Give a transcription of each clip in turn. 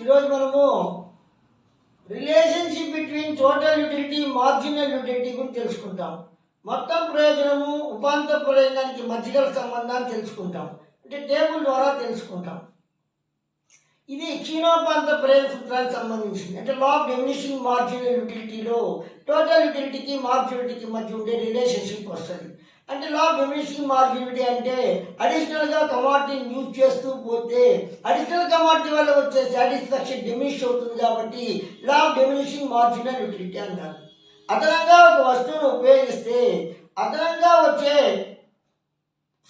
ఈరోజు మనము relationship between total utility marginal utility గురించి తెలుసుకుంటాం. మొత్తం ప్రయోజనము ఉపాంత ప్రయోజనానికి మధ్యగల సంబంధాన్ని తెలుసుకుంటాం. అంటే టేబుల్ ద్వారా తెలుసుకుంటాం. ఇది క్షీణోపాంత ప్రయోజన సూత్రానికి సంబంధించింది. అంటే లా ఆఫ్ డెమినిషింగ్ మార్జినల్ యూటిలిటీలో టోటల్ యూటిలిటీకి మార్జినిటీకి మధ్య ఉండే రిలేషన్షిప్ వస్తుంది. అంటే లా ఆఫ్ డెమినిషింగ్ మార్జినిటీ అంటే అడిషనల్గా కమాడిటీని యూజ్ చేస్తూ పోతే అడిషనల్ కమాడిటీ వల్ల వచ్చే సాటిస్ఫాక్షన్ డిమినిష్ అవుతుంది కాబట్టి లా ఆఫ్ మార్జినల్ యూటిలిటీ అంటారు. అదనంగా ఒక వస్తువును ఉపయోగిస్తే అదనంగా వచ్చే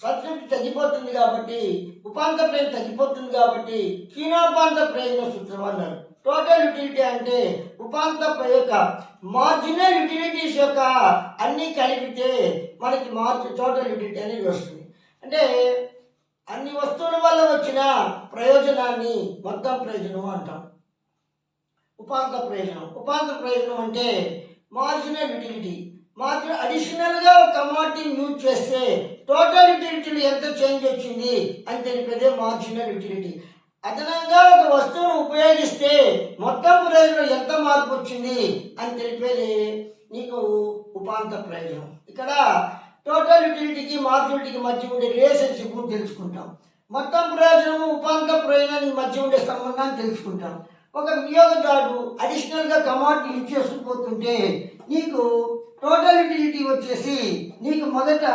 సంతృప్తి తగ్గిపోతుంది కాబట్టి ఉపాంత ప్రయోజనం తగ్గిపోతుంది కాబట్టి క్షీణోపాంత ప్రయోజన సూత్రం అన్నారు. టోటల్ యూటిలిటీ అంటే ఉపాంత యొక్క మార్జినల్ యూటిలిటీస్ యొక్క అన్నీ కలిపితే మనకి మార్జి టోటల్ యూటిలిటీ అనేది వస్తుంది. అంటే అన్ని వస్తువుల వల్ల వచ్చిన ప్రయోజనాన్ని మొత్తం ప్రయోజనం అంటాం. ఉపాంత ప్రయోజనం. ఉపాంత ప్రయోజనం అంటే మార్జినల్ యూటిలిటీ మార్జిన్ అడిషనల్గా ఒక కమాడిటీని యూజ్ చేస్తే టోటల్ చేంజ్ వచ్చింది అని తెలిపేదే మార్జినల్ యూటిలిటీ అదనంగా ఒక వస్తువును ఉపయోగిస్తే మొత్తం ప్రయోజనం ఎంత మార్పు వచ్చింది అని తెలిపేది నీకు ఉపాంత ప్రయోజనం. ఇక్కడ టోటల్ యూటిలిటీకి మార్జినిటీకి మధ్య ఉండే రిలేషన్షిప్ తెలుసుకుంటాం. మొత్తం ప్రయోజనము ఉపాంత ప్రయోజనానికి మధ్య ఉండే సంబంధాన్ని తెలుసుకుంటాం. ఒక వినియోగదారుడు అడిషనల్గా కమాడిటీ యూజ్ చేసుకుపోతుంటే నీకు టోటల్ యూటిలిటీ వచ్చేసి నీకు మొదట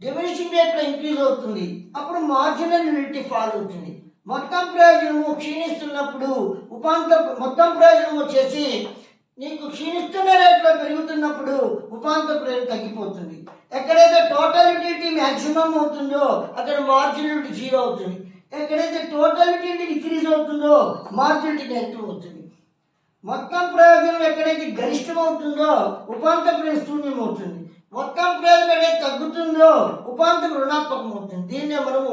డిమినిషింగ్ రేట్లో ఇంక్రీజ్ అవుతుంది. అప్పుడు మార్జినల్ యూనిటీ ఫాల్ అవుతుంది. మొత్తం ప్రయోజనము క్షీణిస్తున్నప్పుడు ఉపాంత మొత్తం ప్రయోజనం వచ్చేసి నీకు క్షీణిస్తున్న రేట్లో పెరుగుతున్నప్పుడు ఉపాంత ప్రయోజనం తగ్గిపోతుంది. ఎక్కడైతే టోటల్ యూటిలిటీ మ్యాక్సిమం అవుతుందో అక్కడ మార్జినల్ జీరో అవుతుంది. ఎక్కడైతే టోటల్ యూటిలిటీ డిక్రీజ్ అవుతుందో మార్జినిటీ నెగిటివ్ అవుతుంది. మొత్తం ప్రయోజనం ఎక్కడైతే గరిష్టం అవుతుందో ఉపాంత ప్రయోజనం శూన్యం అవుతుంది. ఉందో ఉపాంతం రుణాత్మకం అవుతుంది. దీన్నే మనము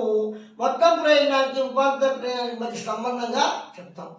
మొత్తం ప్రయోజనానికి ఉపాంత ప్రయోజనానికి మధ్య సంబంధంగా చెప్తాం.